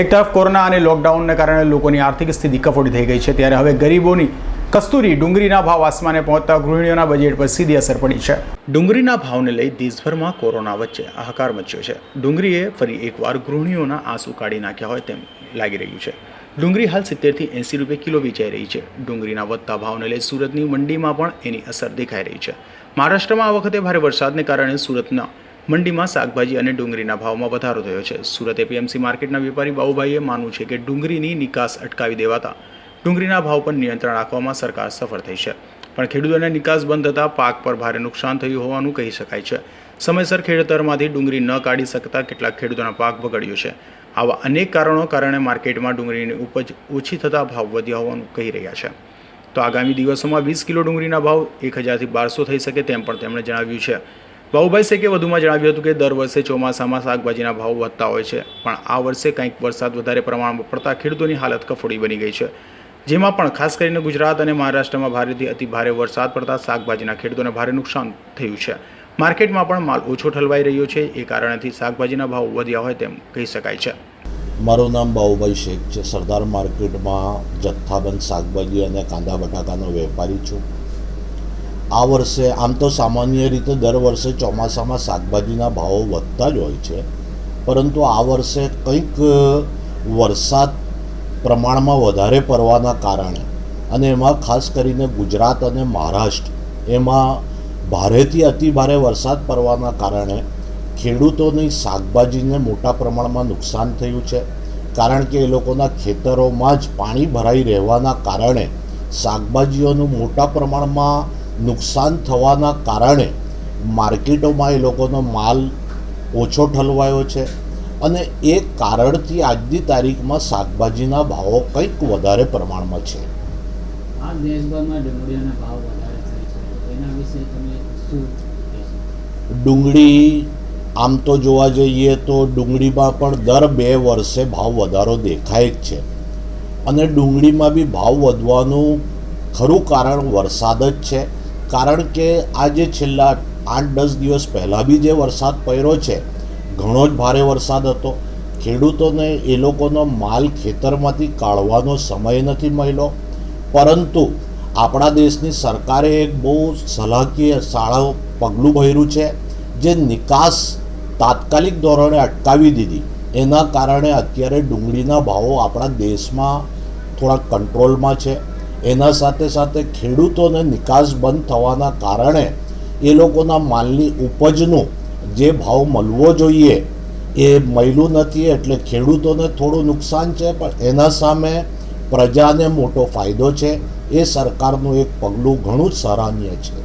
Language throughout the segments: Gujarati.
એક તરફ કોરોના અને લોકડાઉનને કારણે લોકોની આર્થિક સ્થિતિ કફોડી થઈ ગઈ છે, ત્યારે હવે ગરીબોની કસ્તુરી ડુંગળીના ભાવ આસમાને પહોંચતા ગૃહિણીઓના બજેટ પર સીધી અસર પડી છે. ડુંગળીના ભાવને લઈ દેશભરમાં કોરોના વચ્ચે હાહાકાર મચ્યો છે. ડુંગળીએ ફરી એકવાર ગૃહિણીઓના આંસુ કાઢી નાખ્યા હોય તેમ લાગી રહ્યું છે. ડુંગળી હાલ સિત્તેરથી એંસી રૂપિયા કિલો વેચાઈ રહી છે. ડુંગળીના વધતા ભાવને લઈ સુરતની મંડીમાં પણ એની અસર દેખાઈ રહી છે. મહારાષ્ટ્રમાં આ વખતે ભારે વરસાદને કારણે સુરતના મંડીમાં શાકભાજી અને ડુંગળીના ભાવમાં વધારો થયો છે. સુરત એપીએમસી માર્કેટના વેપારી બાબુભાઈએ માનવું છે કે ડુંગળીની નિકાસ અટકાવી દેવાતા ડુંગળીના ભાવ પર નિયંત્રણ રાખવામાં સરકાર સફળ થઈ છે. પણ ખેડૂતોને નિકાસ બંધ થતાં પાક પર ભારે નુકસાન થયું હોવાનું કહી શકાય છે. સમયસર ખેડતરમાંથી ડુંગળી ન કાઢી શકતા કેટલાક ખેડૂતોના પાક બગડ્યો છે. આવા અનેક કારણો કારણે માર્કેટમાં ડુંગળીની ઉપજ ઓછી થતાં ભાવ વધ્યા હોવાનું કહી રહ્યા છે. તો આગામી દિવસોમાં વીસ કિલો ડુંગળીના ભાવ એક હજારથી બારસો થઈ શકે તેમ પણ તેમણે જણાવ્યું છે. બાબુભાઈ શેખે વધુમાં જણાવ્યું હતું કે દર વર્ષે ચોમાસામાં શાકભાજીના ભાવ વધતા હોય છે, પણ આ વર્ષે કંઈક વરસાદ વધારે પ્રમાણમાં પડતા ખેડૂતોની હાલત કફોડી બની ગઈ છે. જેમાં પણ ખાસ કરીને ગુજરાત અને મહારાષ્ટ્રમાં ભારેથી અતિ ભારે વરસાદ પડતા શાકભાજીના ખેડૂતોને ભારે નુકસાન થયું છે. માર્કેટમાં પણ માલ ઓછો ઠલવાઈ રહ્યો છે, એ કારણેથી શાકભાજીના ભાવ વધ્યા હોય તેમ કહી શકાય છે. મારું નામ બાહુભાઈ શેખ છે. સરદાર માર્કેટમાં જથ્થાબંધ શાકભાજી અને કાંદા બટાકાનો વેપારી છું. આ વર્ષે આમ તો સામાન્ય રીતે દર વર્ષે ચોમાસામાં શાકભાજીના ભાવો વધતા જ હોય છે. પરંતુ આ વર્ષે કંઈક વરસાદ પ્રમાણમાં વધારે પડવાના કારણે અને એમાં ખાસ કરીને ગુજરાત અને મહારાષ્ટ્ર એમાં ભારેથી અતિ ભારે વરસાદ પડવાના કારણે ખેડૂતોની શાકભાજીને મોટા પ્રમાણમાં નુકસાન થયું છે. કારણ કે એ લોકોના ખેતરોમાં જ પાણી ભરાઈ રહેવાના કારણે શાકભાજીઓનું મોટા પ્રમાણમાં નુકસાન થવાના કારણે માર્કેટોમાં એ લોકોનો માલ ઓછો ઠલવાયો છે અને એ કારણથી આજની તારીખમાં શાકભાજીના ભાવો કંઈક વધારે પ્રમાણમાં છે. આ દેશભરમાં ડુંગળીઓના ભાવ વધારે છે. એના વિશે તમે શું ડુંગળી આમ તો જોવા જઈએ તો ડુંગળીમાં પણ દર બે વર્ષે ભાવ વધારો દેખાય જ છે. અને ડુંગળીમાં બી ભાવ વધવાનું ખરું કારણ વરસાદ જ છે. કારણ કે આ જે છેલ્લા આઠ દસ દિવસ પહેલાં બી જે વરસાદ પડ્યો છે, ઘણો જ ભારે વરસાદ હતો. ખેડૂતોને એ લોકોનો માલ ખેતરમાંથી કાઢવાનો સમય નથી મળ્યો. પરંતુ આપણા દેશની સરકારે એક બહુ સલાહકીય શાળા પગલું ભર્યું છે, જે નિકાસ તાત્કાલિક ધોરણે અટકાવી દીધી. એના કારણે અત્યારે ડુંગળીના ભાવો આપણા દેશમાં થોડા કંટ્રોલમાં છે. એના સાથે સાથે ખેડૂતોને નિકાસ બંધ થવાના કારણે એ લોકોના માલની ઉપજનું જે ભાવ મળવો જોઈએ એ મળ્યું નથી એટલે ખેડૂતોને થોડું નુકસાન છે પણ એના સામે પ્રજાને મોટો ફાયદો છે. એ સરકારનું એક પગલું ઘણું જ સરાહનીય છે.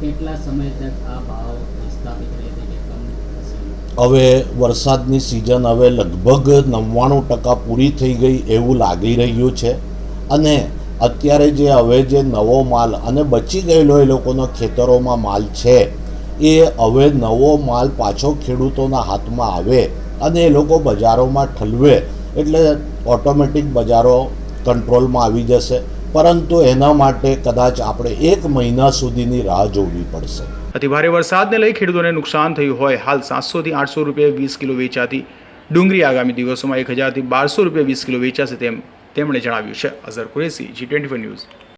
કેટલા સમય તક આ ભાવ હવે વરસાદની સિઝન હવે લગભગ નવ્વાણું ટકા પૂરી થઈ ગઈ એવું લાગી રહ્યું છે. અને અત્યારે જે હવે જે નવો માલ અને બચી ગયેલો એ લોકોનો ખેતરોમાં માલ છે, એ હવે નવો માલ પાછો ખેડૂતોના હાથમાં આવે અને એ લોકો બજારોમાં ઠલવે એટલે ઓટોમેટિક બજારો કંટ્રોલમાં આવી જશે. પરંતુ એના માટે કદાચ આપણે એક મહિના સુધીની રાહ જોવી પડશે. અતિભારે વરસાદને લઈ ખેડૂતોને નુકસાન થયું હોય. હાલ સાતસોથી આઠસો રૂપિયા વીસ કિલો વેચાતી ડુંગળી આગામી દિવસોમાં એક હજારથી બારસો રૂપિયા વીસ કિલો વેચાશે તેમ તેમણે જણાવ્યું છે. Azhar Qureshi G twenty news